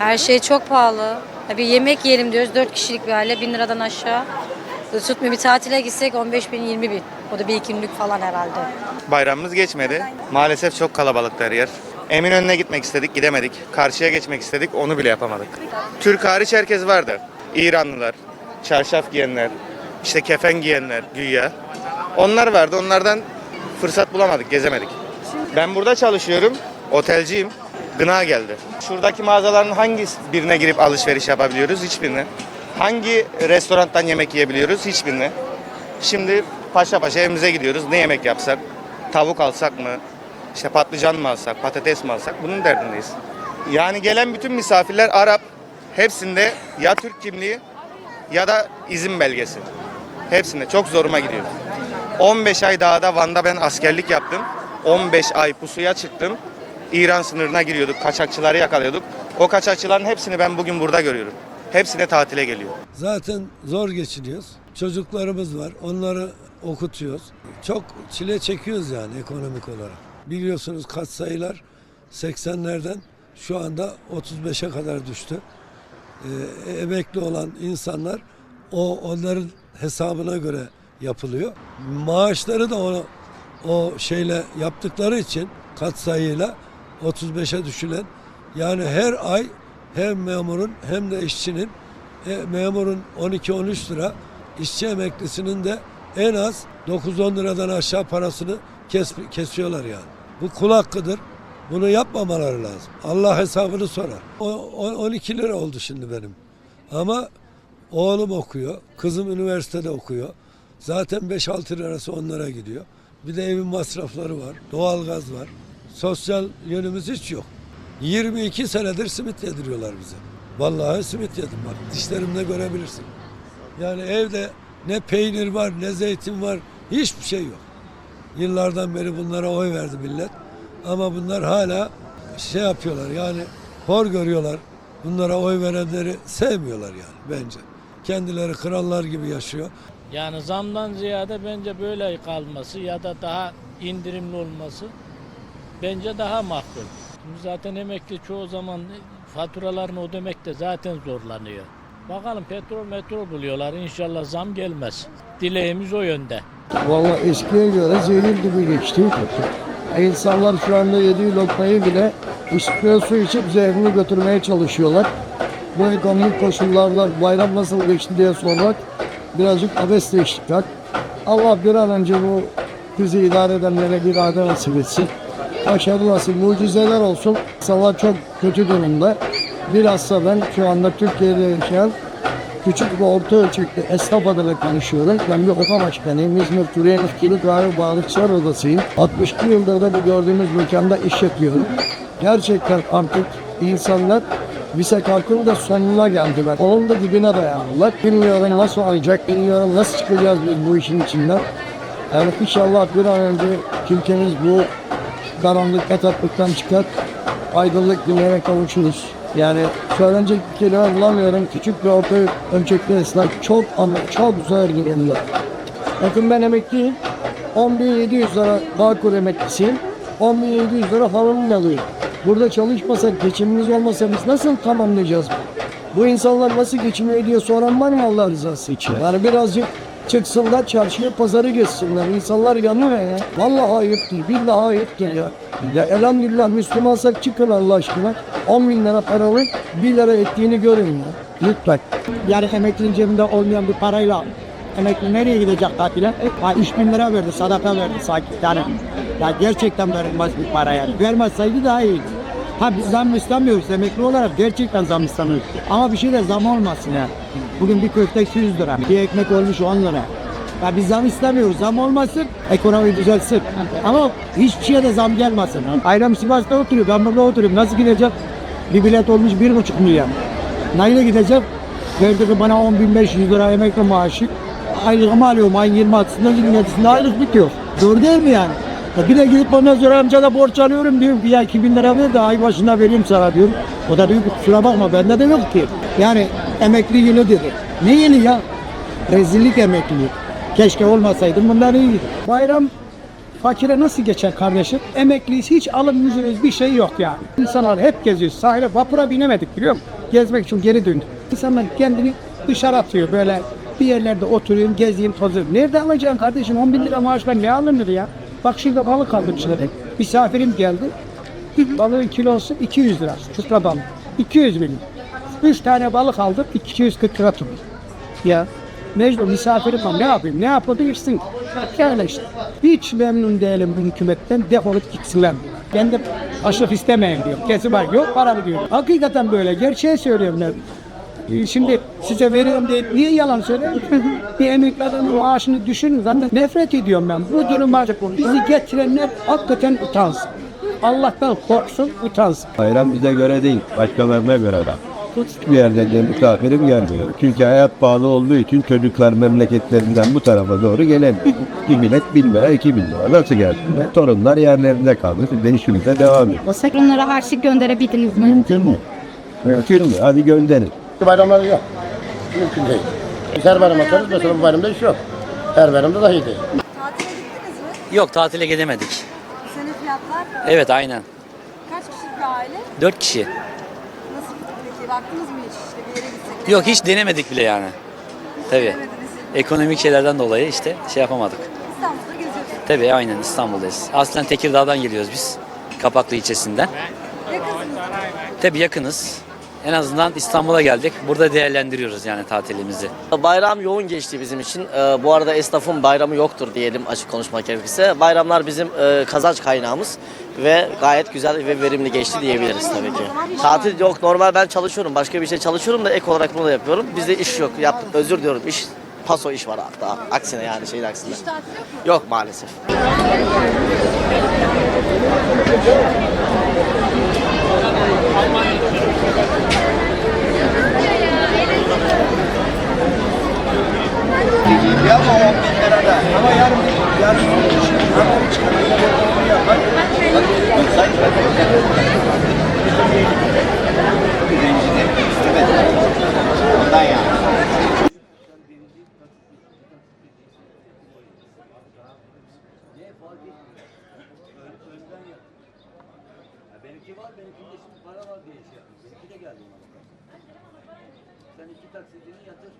Her şey çok pahalı. Ya Bir yemek yiyelim diyoruz. 4 kişilik bir aile 1000 liradan aşağı. Tutmuyor bir tatile gitsek 15 bin 20 bin. O da bir iki günlük falan herhalde. Bayramımız geçmedi. Maalesef çok kalabalıktı her yer. Eminönü'ne gitmek istedik, gidemedik. Karşıya geçmek istedik, onu bile yapamadık. Türk hariç herkes vardı. İranlılar, çarşaf giyenler, işte kefen giyenler güya. Onlar vardı, onlardan fırsat bulamadık, gezemedik. Ben burada çalışıyorum, otelciyim. Gına geldi. Şuradaki mağazaların hangi birine girip alışveriş yapabiliyoruz? Hiçbirine. Hangi restorandan yemek yiyebiliyoruz? Hiçbirine. Şimdi paşa paşa evimize gidiyoruz. Ne yemek yapsak? Tavuk alsak mı? İşte patlıcan mı alsak? Patates mi alsak? Bunun derdindeyiz. Yani gelen bütün misafirler Arap. Hepsinde ya Türk kimliği ya da izin belgesi. Hepsinde çok zoruma gidiyor. 15 ay dağda Van'da ben askerlik yaptım. 15 ay pusuya çıktım. İran sınırına giriyorduk. Kaçakçıları yakalıyorduk. O kaçakçıların hepsini ben bugün burada görüyorum. Hepsine tatile geliyor. Zaten zor geçiniyoruz. Çocuklarımız var. Onları okutuyoruz. Çok çile çekiyoruz yani ekonomik olarak. Biliyorsunuz katsayılar 80'lerden şu anda 35'e kadar düştü. Ee, emekli olan insanlar o onların hesabına göre yapılıyor. Maaşları da o, o şeyle yaptıkları için katsayıyla 35'e düşülen yani her ay hem memurun hem de işçinin e, memurun 12-13 lira, işçi emeklisinin de en az 9-10 liradan aşağı parasını kes, kesiyorlar yani. Bu kul hakkıdır. Bunu yapmamaları lazım. Allah hesabını sorar. O, o- 12 lira oldu şimdi benim. Ama oğlum okuyor, kızım üniversitede okuyor. Zaten 5-6 lirası onlara gidiyor. Bir de evin masrafları var, doğalgaz var. Sosyal yönümüz hiç yok. 22 senedir simit yediriyorlar bize. Vallahi simit yedim bak dişlerimde görebilirsin. Yani evde ne peynir var ne zeytin var hiçbir şey yok. Yıllardan beri bunlara oy verdi millet. Ama bunlar hala şey yapıyorlar yani hor görüyorlar. Bunlara oy verenleri sevmiyorlar yani bence. Kendileri krallar gibi yaşıyor. Yani zamdan ziyade bence böyle kalması ya da daha indirimli olması bence daha makbul. Şimdi zaten emekli çoğu zaman faturalarını ödemekte zaten zorlanıyor. Bakalım petrol metrol buluyorlar inşallah zam gelmez. Dileğimiz o yönde. Vallahi eskiye göre zehir gibi geçti. İnsanlar şu anda yediği lokmayı bile istiyor su içip zehrini götürmeye çalışıyorlar. Bu ekonomik koşullarda bayram nasıl geçti diye sormak birazcık abesleştikler. Allah bir an önce bu bizi idare edenlere bir irade nasip etsin. Başarılı olsun, mucizeler olsun. İnsanlar çok kötü durumda. Bilhassa ben şu anda Türkiye'de yaşayan küçük ve orta ölçekli esnaf adına konuşuyorum. Ben bir oda başkanıyım. İzmir Türkiye Etkili Kahve Balıkçılar Odası'yım. 62 yıldır da bu gördüğümüz mekanda iş yapıyorum. Gerçekten artık insanlar vize kalkın da sonuna geldiler. Onun da dibine dayandılar. Bilmiyorum nasıl olacak, bilmiyorum nasıl çıkacağız biz bu işin içinden. Yani inşallah bir an önce ülkemiz bu karanlık etaplıktan çıkar. Aydınlık günlere kavuşuruz. Yani söylenecek bir kelime bulamıyorum. Küçük ve orta ölçekli esnaf çok ama çok zor gidiyorlar. Bakın ben emekliyim. 10.700 lira Bağkur emeklisiyim. 10.700 lira hanımım alıyor. Burada çalışmasak, geçimimiz olmasa biz nasıl tamamlayacağız? Bu insanlar nasıl geçiniyor diye soran var mı Allah rızası için? Yani birazcık çıksınlar çarşıya pazarı geçsinler. İnsanlar yanıyor ya. Vallahi ayıp değil. Billahi ayıp ya. Ya elhamdülillah Müslümansak çıkın Allah aşkına. 10 bin lira paralı 1 lira ettiğini görün ya. Lütfen. Yani emeklinin cebinde olmayan bir parayla emekli nereye gidecek tatile? Ha 3 bin lira verdi, sadaka verdi sanki. Yani ya gerçekten verilmez bir para yani. Vermezseydi daha iyiydi. Ha biz zam istemiyoruz emekli olarak gerçekten zam istemiyoruz. Ama bir şey de zam olmasın yani. Bugün bir köfte 100 lira, bir ekmek olmuş 10 lira. Ya biz zam istemiyoruz. Zam olmasın, ekonomi düzelsin. Ama hiçbir şeye de zam gelmesin. Ailem Sivas'ta oturuyor, ben burada oturuyorum. Nasıl gidecek? Bir bilet olmuş 1,5 milyon. Neyle gidecek? Verdiği bana 10.500 lira emekli maaşı. Aylığımı alıyorum ayın 26'sında 27'sinde aylık bitiyor. Doğru değil mi yani? Bir de gidip ondan sonra amca da borç alıyorum diyorum ki ya 2000 lira ver de ay başında vereyim sana diyorum. O da diyor ki kusura bakma bende de yok ki. Yani emekli yılı dedi. Ne yılı ya? Rezillik emeklilik. Keşke olmasaydım bunlar iyiydi. Bayram fakire nasıl geçer kardeşim? Emekliyiz hiç alım yüzünüz bir şey yok yani. İnsanlar hep geziyor. Sahile vapura binemedik biliyor musun? Gezmek için geri döndük. İnsanlar kendini dışarı atıyor böyle bir yerlerde oturayım, gezeyim, tozayım. Nerede alacaksın kardeşim? 10 bin lira maaşla ne alınır ya? Bak şimdi balık aldım işte. Misafirim geldi. Balığın kilosu 200 lira. Çıtra balık. 200 milyon. 3 tane balık aldım 240 lira tuttu. Ya mecbur misafirim var ne yapayım ne yapabilirsin? Yani işte hiç memnun değilim bu hükümetten defolup gitsinler. Ben de aşırı istemeyin diyor. Kesin var yok para diyor. Hakikaten böyle gerçeği söylüyorum ben. Ee, Şimdi size veriyorum diye niye yalan söylüyorum? bir emekli adamın maaşını düşünün zaten nefret ediyorum ben. Bu duruma bizi getirenler hakikaten utansın. Allah'tan korksun utansın. Bayram bize göre değil, başkalarına göre de. Hiçbir yerden de misafirim gelmiyor. Çünkü hayat pahalı olduğu için çocuklar memleketlerinden bu tarafa doğru gelemiyor. Bir bilet bin lira, iki bin lira. Nasıl gelsinler? Torunlar yerlerinde kaldı. Ben işimize devam ediyorum. olsak onlara harçlık gönderebildiniz mi? Mümkün mü? Mümkün mü? Hadi gönderin. Bayramları yok. Mümkün değil. Biz her bayram atarız. Mesela bu bayramda iş yok. Her bayramda dahi değil. Tatile gittiniz mi? Yok tatile gidemedik. Sene fiyatlar Evet aynen. kaç kişilik bir aile? 4 kişi. Nasıl peki? Baktınız mı hiç işte bir yere gitsek? Yok hiç denemedik bile yani. Tabii. Demediniz. Ekonomik şeylerden dolayı işte şey yapamadık. İstanbul'da geziyorsunuz. Tabii aynen İstanbul'dayız. Aslen Tekirdağ'dan geliyoruz biz. Kapaklı ilçesinden. Yakınsınız. Tabii yakınız. En azından İstanbul'a geldik. Burada değerlendiriyoruz yani tatilimizi. Bayram yoğun geçti bizim için. Ee, bu arada esnafın bayramı yoktur diyelim açık konuşmak gerekirse. Bayramlar bizim e, kazanç kaynağımız ve gayet güzel ve verimli geçti diyebiliriz tabii ki. Tatil yok. Normal ben çalışıyorum. Başka bir şey çalışıyorum da ek olarak bunu da yapıyorum. Bizde iş yok. Yap, özür diliyorum. İş paso iş var hatta. Aksine yani şeyin aksine. Tatil yok mu? Yok maalesef. taksitini yatır.